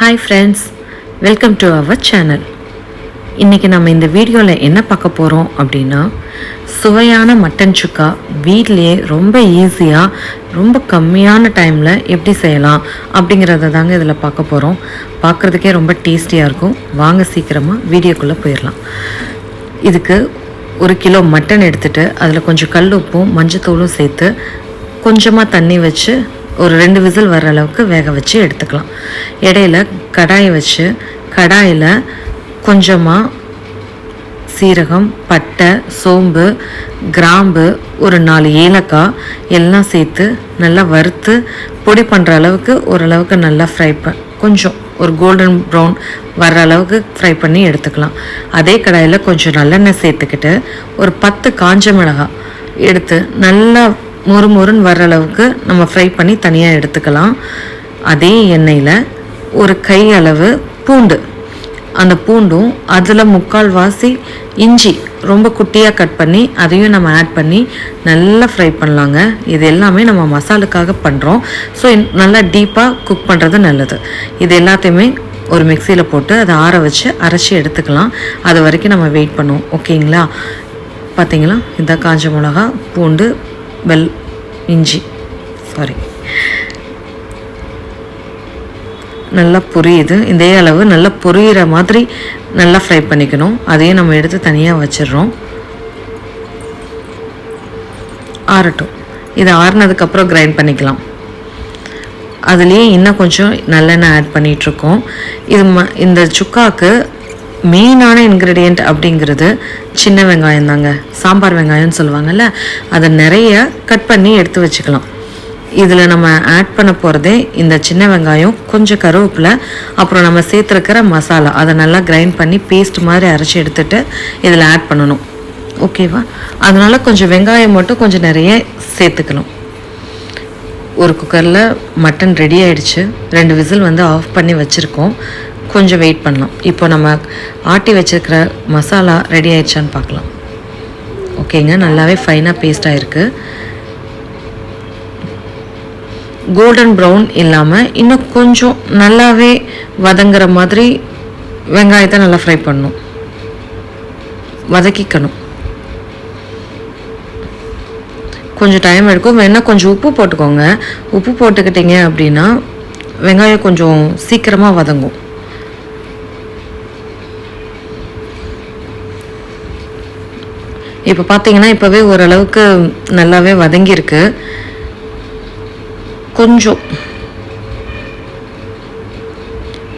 Hi friends welcome to our channel இன்றைக்கி நம்ம இந்த வீடியோவில் என்ன பார்க்க போகிறோம் அப்படின்னா சுவையான மட்டன் சுக்கா வீட்லேயே ரொம்ப ஈஸியாக ரொம்ப கம்மியான டைமில் எப்படி செய்யலாம் அப்படிங்கிறத தாங்க இதில் பார்க்க போகிறோம் பார்க்குறதுக்கே ரொம்ப டேஸ்டியாக இருக்கும். வாங்க சீக்கிரமாக வீடியோக்குள்ளே போயிடலாம். இதுக்கு ஒரு கிலோ மட்டன் எடுத்துகிட்டு அதில் கொஞ்சம் கல் உப்பும் மஞ்சத்தூளும் சேர்த்து கொஞ்சமாக தண்ணி வச்சு ஒரு ரெண்டு விசில் வர அளவுக்கு வேக வச்சு எடுத்துக்கலாம். இடையில கடாயை வச்சு கடாயில் கொஞ்சமாக சீரகம் பட்டை சோம்பு கிராம்பு ஒரு நாலு ஏலக்காய் எல்லாம் சேர்த்து நல்லா வறுத்து பொடி பண்ணுற அளவுக்கு ஓரளவுக்கு நல்லா ஃப்ரை ப கொஞ்சம் ஒரு கோல்டன் ப்ரௌன் வர்ற அளவுக்கு ஃப்ரை பண்ணி எடுத்துக்கலாம். அதே கடாயில் கொஞ்சம் நல்லெண்ணெய் சேர்த்துக்கிட்டு ஒரு பத்து காஞ்ச மிளகாய் எடுத்து நல்லா மொறு மொறுன்னு வர்ற அளவுக்கு நம்ம ஃப்ரை பண்ணி தனியாக எடுத்துக்கலாம். அதே எண்ணெயில் ஒரு கை அளவு பூண்டு. அந்த பூண்டும் அதில் முக்கால் வாசி இஞ்சி ரொம்ப குட்டியாக கட் பண்ணி அதையும் நம்ம ஆட் பண்ணி நல்லா ஃப்ரை பண்ணலாங்க. இது எல்லாமே நம்ம மசாலுக்காக பண்ணுறோம் ஸோ நல்லா டீப்பாக குக் பண்ணுறது நல்லது. இது எல்லாத்தையுமே ஒரு மிக்சியில் போட்டு அதை ஆற வச்சு அரைச்சி எடுத்துக்கலாம். அது வரைக்கும் நம்ம வெயிட் பண்ணுவோம். ஓகேங்களா பார்த்தீங்களா இந்த காஞ்ச மிளகா பூண்டு வெல் இஞ்சி. சாரி நல்லா பொரியுது. இதே அளவு நல்லா பொரியிற மாதிரி நல்லா ஃப்ரை பண்ணிக்கணும். அதையும் நம்ம எடுத்து தனியாக வச்சிடுறோம். ஆறட்டும். இது ஆறுனதுக்கப்புறம் கிரைண்ட் பண்ணிக்கலாம். அதுலேயே இன்னும் கொஞ்சம் நல்லெண்ணெய் ஆட் பண்ணிகிட்ருக்கோம் இது ம இந்த சுக்காவுக்கு மெயினான இன்க்ரீடியண்ட் அப்படிங்கிறது சின்ன வெங்காயம் தாங்க. சாம்பார் வெங்காயம்னு சொல்லுவாங்கல்ல அதை நிறைய கட் பண்ணி எடுத்து வச்சுக்கலாம். இதில் நம்ம ஆட் பண்ண போகிறதே இந்த சின்ன வெங்காயம் கொஞ்சம் கருவேப்பிலை அப்புறம் நம்ம சேர்த்துருக்கிற மசாலா. அதை நல்லா கிரைண்ட் பண்ணி பேஸ்ட் மாதிரி அரைச்சி எடுத்துட்டு இதில் ஆட் பண்ணணும். ஓகேவா அதனால் கொஞ்சம் வெங்காயம் மட்டும் கொஞ்சம் நிறைய சேர்த்துக்கணும். ஒரு குக்கரில் மட்டன் ரெடி ஆயிடுச்சு. ரெண்டு விசில் வந்து ஆஃப் பண்ணி வச்சுருக்கோம். கொஞ்சம் வெயிட் பண்ணலாம். இப்போ நம்ம ஆட்டி வச்சிருக்கிற மசாலா ரெடி ஆயிடுச்சான்னு பார்க்கலாம். ஓகேங்க நல்லாவே ஃபைனாக பேஸ்ட் ஆகிருக்கு கோல்டன் ப்ரௌன் இல்லாமல் இன்னும் கொஞ்சம் நல்லாவே வதங்குற மாதிரி வெங்காயத்தை நல்லா ஃப்ரை பண்ணணும். வதக்கிக்கணும். கொஞ்சம் டைம் எடுக்கும். வேணால் கொஞ்சம் உப்பு போட்டுக்கோங்க. உப்பு போட்டுக்கிட்டீங்க அப்படின்னா வெங்காயம் கொஞ்சம் சீக்கிரமாக வதங்கும். இப்போ பார்த்தீங்கன்னா இப்போவே ஓரளவுக்கு நல்லாவே வதங்கியிருக்கு. கொஞ்சம்.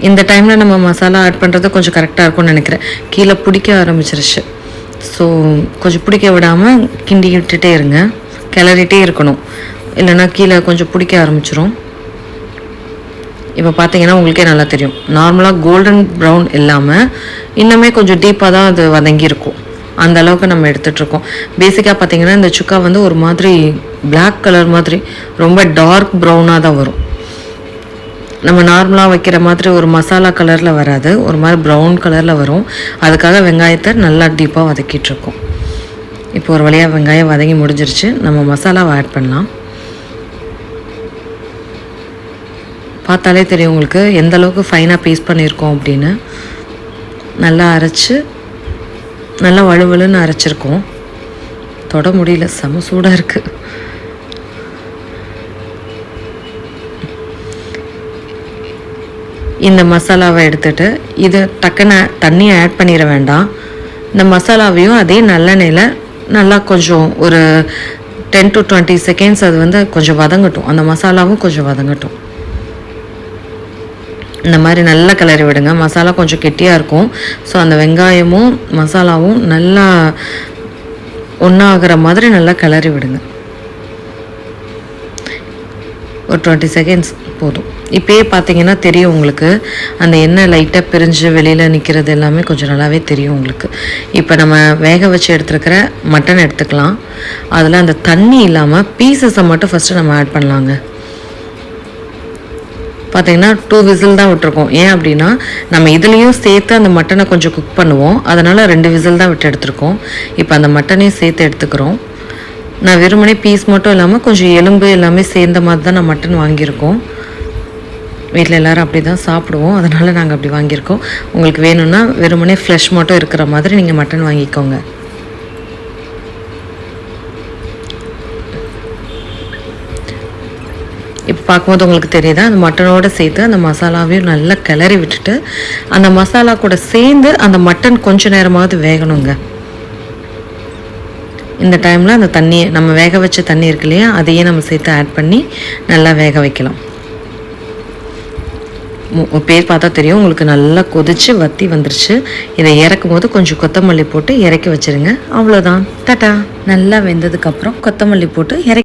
இந்த டைமில் நம்ம மசாலா ஆட் பண்ணுறது கொஞ்சம் கரெக்டாக இருக்கும்னு நினைக்கிறேன். கீழே பிடிக்க ஆரம்பிச்சிருச்சு. ஸோ கொஞ்சம் பிடிக்க விடாமல் கிண்டி விட்டுட்டே இருங்க. கிளறிட்டே இருக்கணும். இல்லைன்னா கீழே கொஞ்சம் பிடிக்க ஆரம்பிச்சிரும். இப்போ பார்த்தீங்கன்னா உங்களுக்கே நல்லா தெரியும். நார்மலாக கோல்டன் ப்ரௌன் இல்லாமல் இன்னுமே கொஞ்சம் டீப்பாக தான் அது வதங்கியிருக்கும். அந்த அளவுக்கு நம்ம எடுத்துகிட்ருக்கோம் பேசிக்காக பார்த்தீங்கன்னா இந்த சுக்கா வந்து ஒரு மாதிரி பிளாக் கலர் மாதிரி ரொம்ப டார்க் ப்ரௌனாக தான் வரும். நம்ம நார்மலாக வைக்கிற மாதிரி ஒரு மசாலா கலரில் வராது. ஒரு மாதிரி ப்ரௌன் கலரில் வரும். அதுக்காக வெங்காயத்தை நல்லா டீப்பாக வதக்கிட்டுருக்கோம் இப்போ ஒரு வழியாக வெங்காயம் வதங்கி முடிஞ்சிருச்சு. நம்ம மசாலாவை ஆட் பண்ணலாம். பார்த்தாலே தெரியும் உங்களுக்கு எந்த அளவுக்கு ஃபைனாக பேஸ்ட் பண்ணியிருக்கோம் அப்படின்னு. நல்லா அரைச்சு நல்லா வலுவலுன்னு அரைச்சிருக்கோம். தொட முடியல செம சூடாக இருக்குது இந்த மசாலாவை எடுத்துட்டு இதை டக்குன்னு தண்ணியை ஆட் பண்ணிட வேண்டாம். இந்த மசாலாவையும் அதே நல்லெண்ணெயில் நல்லா கொஞ்சம் ஒரு டென் டு டுவெண்ட்டி செகண்ட்ஸ் அது வந்து கொஞ்சம் வதங்கட்டும். அந்த மசாலாவும் கொஞ்சம் வதங்கட்டும். இந்த மாதிரி நல்லா கிளறி விடுங்க. மசாலா கொஞ்சம் கெட்டியாக இருக்கும். ஸோ அந்த வெங்காயமும் மசாலாவும் நல்லா ஒன்றாகிற மாதிரி நல்லா கிளறி விடுங்க. ஒரு டுவெண்ட்டி செகண்ட்ஸ் போதும். இப்போயே பார்த்தீங்கன்னா தெரியும் உங்களுக்கு. அந்த எண்ணெய் லைட்டாக பிரிஞ்சு வெளியில் நிற்கிறது எல்லாமே கொஞ்சம் நல்லாவே தெரியும் உங்களுக்கு. இப்போ நம்ம வேக வச்சு எடுத்துருக்கிற மட்டன் எடுத்துக்கலாம். அதில் அந்த தண்ணி இல்லாமல் பீசஸை மட்டும் ஃபஸ்ட்டு நம்ம ஆட் பண்ணலாங்க. பார்த்தீங்கன்னா டூ விசில் தான் விட்டுருக்கோம். ஏன் அப்படின்னா நம்ம இதுலேயும் சேர்த்து அந்த மட்டனை கொஞ்சம் குக் பண்ணுவோம். அதனால் ரெண்டு விசில் தான் விட்டு எடுத்துருக்கோம். இப்போ அந்த மட்டனையும் சேர்த்து எடுத்துக்கிறோம். நான் வெறுமனே பீஸ் மட்டும் இல்லாமல் கொஞ்சம் எலும்பு எல்லாமே சேர்ந்த மாதிரி தான் நான் மட்டன் வாங்கியிருக்கோம். வீட்டில் எல்லோரும் அப்படி தான் சாப்பிடுவோம். அதனால் நாங்கள் அப்படி வாங்கியிருக்கோம். உங்களுக்கு வேணும்னா வெறுமனே ஃப்ளஷ் மட்டும் இருக்கிற மாதிரி நீங்கள் மட்டன் வாங்கிக்கோங்க. இப்போ பார்க்கும்போது உங்களுக்கு தெரியுதா? அந்த மட்டனோடு சேர்த்து அந்த மசாலாவையும் நல்லா கிளறி விட்டுட்டு அந்த மசாலா கூட சேர்ந்து அந்த மட்டன் கொஞ்ச நேரமாவது வேகணுங்க. இந்த டைமில் அந்த தண்ணியை நம்ம வேக வச்ச தண்ணி இருக்கு இல்லையா? அதையே நம்ம சேர்த்து ஆட் பண்ணி நல்லா வேக வைக்கலாம். பேர் பார்த்தா தெரியும். உங்களுக்கு நல்லா கொதிச்சு வத்தி வந்துருச்சு. இதை இறக்கும் போது கொஞ்சம் கொத்தமல்லி போட்டு இறக்கி வச்சிருங்க. அவ்வளோதான் தட்டா நல்லா வெந்ததுக்கப்புறம் கொத்தமல்லி போட்டு இறக்கி